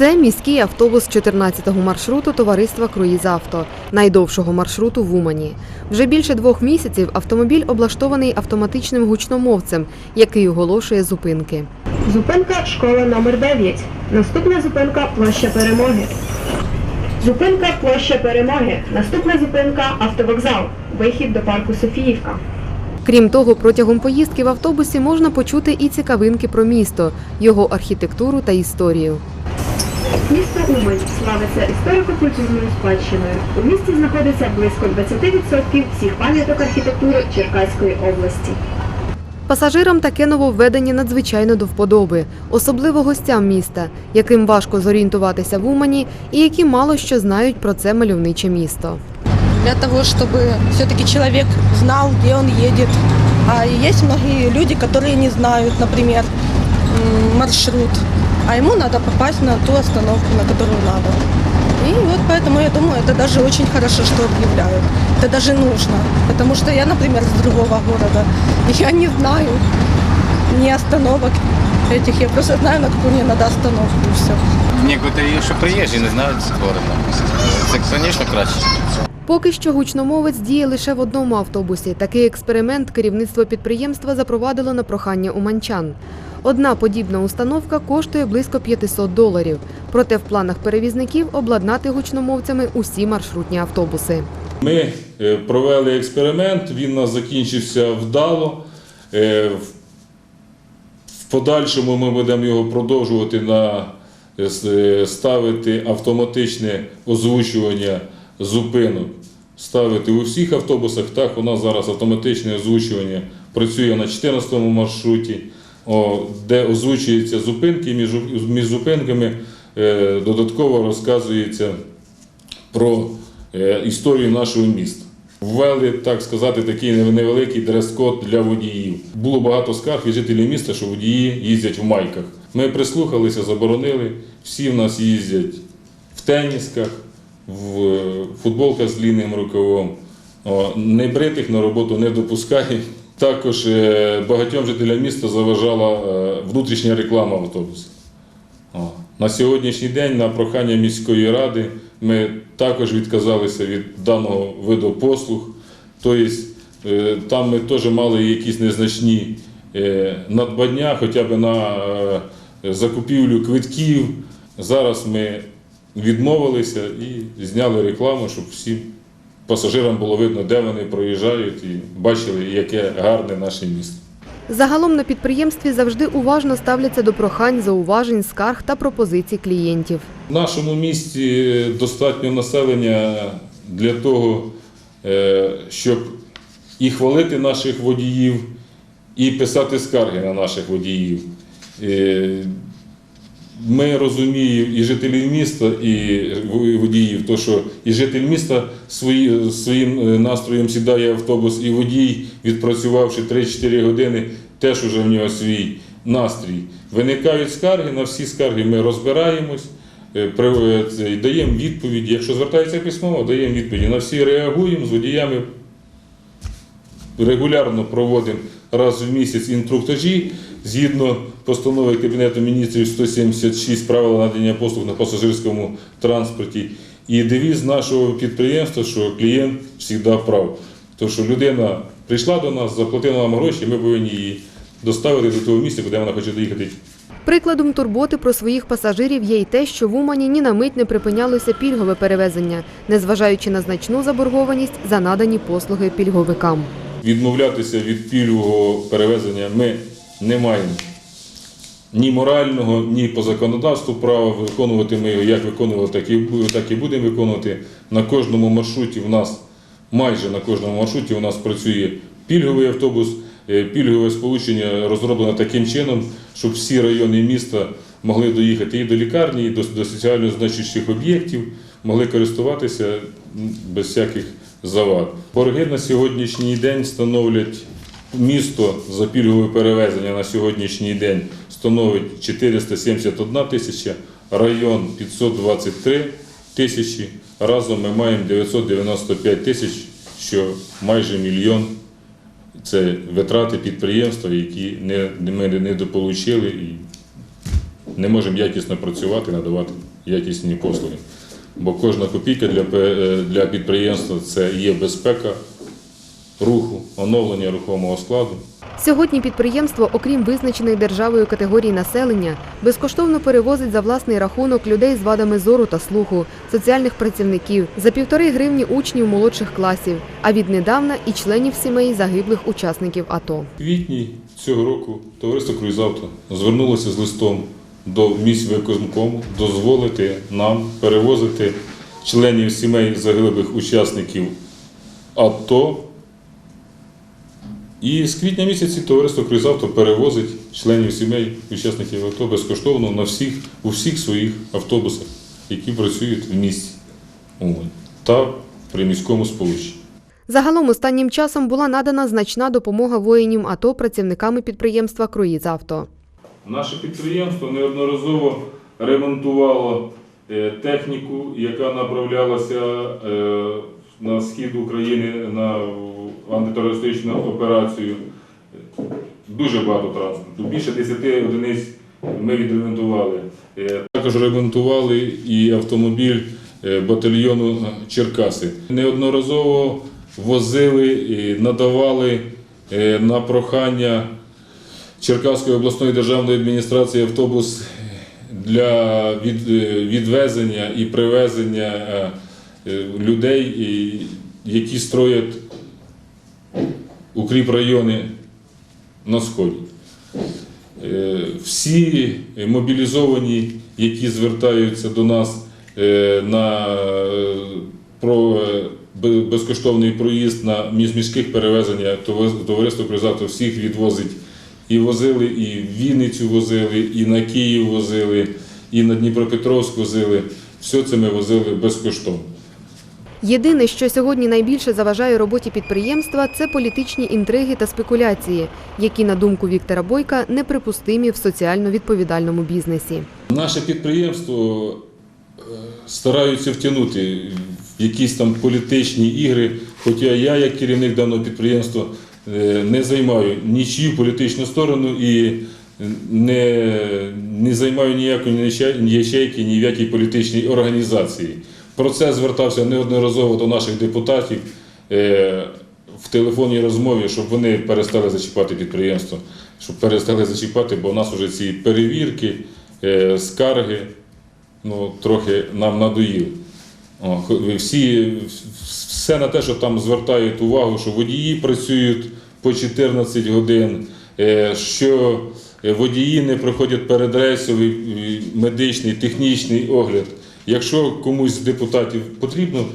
Це міський автобус 14-го маршруту товариства Круїзавто, найдовшого маршруту в Умані. Вже більше двох місяців автомобіль облаштований автоматичним гучномовцем, який оголошує зупинки. Зупинка школа номер 9. Наступна зупинка площа перемоги. Зупинка площа перемоги. Наступна зупинка автовокзал. Вихід до парку Софіївка. Крім того, протягом поїздки в автобусі можна почути і цікавинки про місто, його архітектуру та історію. Місто Умань славиться історико-культурною спадщиною. У місті знаходиться близько 20% всіх пам'яток архітектури Черкаської області. Пасажирам таке нововведення надзвичайно до вподоби, особливо гостям міста, яким важко зорієнтуватися в Умані і які мало що знають про це мальовниче місто. для того, чтобы все-таки человек знал, где он едет. А есть многие люди, которые не знают, например, м, маршрут, а ему надо попасть на ту остановку, на которую надо. И вот поэтому я думаю, это даже очень хорошо, что объявляют. Это даже нужно. Потому что я, например, с другого города, и я не знаю ни остановок этих, я просто знаю, на какую мне надо остановку, и все. Некоторі, що приїжджі, не знають города. Це, звісно, краще. Поки що гучномовець діє лише в одному автобусі. Такий експеримент керівництво підприємства запровадило на прохання уманчан. Одна подібна установка коштує близько 500 доларів. Проте в планах перевізників обладнати гучномовцями усі маршрутні автобуси. Ми е, провели експеримент, він у нас закінчився вдало. Е, в- подальшому ми будемо його продовжувати на е, ставити автоматичне озвучування зупинок. Ставити у всіх автобусах. Так, у нас зараз автоматичне озвучування працює на 14-му маршруті, о, де озвучуються зупинки, між, між зупинками е, додатково розказується про е, історію нашого міста. Ввели, так сказати, такий невеликий дрес-код для водіїв. Було багато скарг від жителів міста, що водії їздять в майках. Ми прислухалися, заборонили. Всі в нас їздять в тенісках, в е, футболках з длинним рукавом. Небритих на роботу не допускають. Також е, багатьом жителям міста заважала е, внутрішня реклама автобусів. О, На сьогоднішній день на прохання міської ради ми також відказалися від даного виду послуг. Тобто е, там ми теж мали якісь незначні надбання, хоча б на закупівлю квитків. Зараз ми відмовилися і зняли рекламу, щоб всім пасажирам було видно, де вони проїжджають, і бачили, яке гарне наше місто. Загалом на підприємстві завжди уважно ставляться до прохань, зауважень, скарг та пропозицій клієнтів. В нашому місті достатньо населення для того, е, щоб і хвалити наших водіїв, і писати скарги на наших водіїв. Ми розуміємо і жителів міста, і водіїв, то що і житель міста свої, своїм е, настроєм сідає автобус, і водій, відпрацювавши 3-4 години, теж уже в нього свій настрій. Виникають скарги, на всі скарги ми розбираємось, е, е, даємо відповіді. Якщо звертається письмово, даємо відповіді. На всі реагуємо з водіями регулярно проводимо раз в місяць інструктажі згідно постанови Кабінету міністрів 176 правил надання послуг на пасажирському транспорті. І девіз нашого підприємства, що клієнт завжди прав. Тому що людина прийшла до нас, заплатила нам гроші, ми повинні її доставити до того місця, куди вона хоче доїхати. Прикладом турботи про своїх пасажирів є й те, що в Умані ні на мить не припинялося пільгове перевезення, незважаючи на значну заборгованість за надані послуги пільговикам. Відмовлятися від пільгового перевезення ми не маємо ні морального, ні по законодавству права виконувати ми його як виконували, так і, так і будемо виконувати. На кожному маршруті в нас, майже на кожному маршруті у нас працює пільговий автобус. Е, Пільгове сполучення розроблено таким чином, щоб всі райони міста могли доїхати і до лікарні, і до, до соціально значущих об'єктів, могли користуватися без всяких завад. Борги на сьогоднішній день становлять місто за пільгове перевезення на сьогоднішній день становить 471 тисяча, район 523 тисячі. Разом ми маємо 995 тисяч, що майже мільйон. Це витрати підприємства, які не, ми не дополучили і не можемо якісно працювати, надавати якісні послуги. Бо кожна копійка для підприємства це є безпека руху, оновлення рухомого складу. Сьогодні підприємство, окрім визначеної державою категорії населення, безкоштовно перевозить за власний рахунок людей з вадами зору та слуху, соціальних працівників, за півтори гривні учнів молодших класів, а віднедавна і членів сімей загиблих учасників АТО. Квітні цього року товариство Круїзавто звернулося з листом до міського виконкому дозволити нам перевозити членів сімей загиблих учасників АТО. І з квітня місяці товариство Круїзавто перевозить членів сімей учасників АТО безкоштовно на всіх, у всіх своїх автобусах, які працюють в місті Умань та при міському сполученні. Загалом останнім часом була надана значна допомога воїнів АТО працівниками підприємства Круїзавто. Наше підприємство неодноразово ремонтувало е, техніку, яка направлялася е, на схід України на антитерористичну операцію. Дуже багато транспорту. Більше 10 одиниць ми відремонтували. Е, Також ремонтували і автомобіль е, батальйону Черкаси. Неодноразово возили надавали е, на прохання Черкаської обласної державної адміністрації автобус для відвезення і привезення людей, і- які строять укріпрайони на сході. Е, Всі мобілізовані, які звертаються до нас е, на е, про е, безкоштовний проїзд на міжміських перевезення, товари- товариство «Кризавто» всіх відвозить і возили, і в Вінницю возили, і на Київ возили, і на Дніпропетровськ возили. Все це ми возили безкоштовно. Єдине, що сьогодні найбільше заважає роботі підприємства, це політичні інтриги та спекуляції, які, на думку Віктора Бойка, неприпустимі в соціально відповідальному бізнесі. Наше підприємство е, стараються втягнути в якісь там політичні ігри, хоча я, як керівник даного підприємства, е, не займаю нічию політичну сторону і не, не займаю ніякої ні ячейки, ні в якій політичній організації. Про це звертався неодноразово до наших депутатів е, в телефонній розмові, щоб вони перестали зачіпати підприємство, щоб перестали зачіпати, бо у нас вже ці перевірки, е, скарги ну, трохи нам надоїли. Всі, все на те, що там звертають увагу, що водії працюють по 14 годин, е, що водії не проходять передрейсовий е, медичний, технічний огляд. Якщо комусь з депутатів потрібно,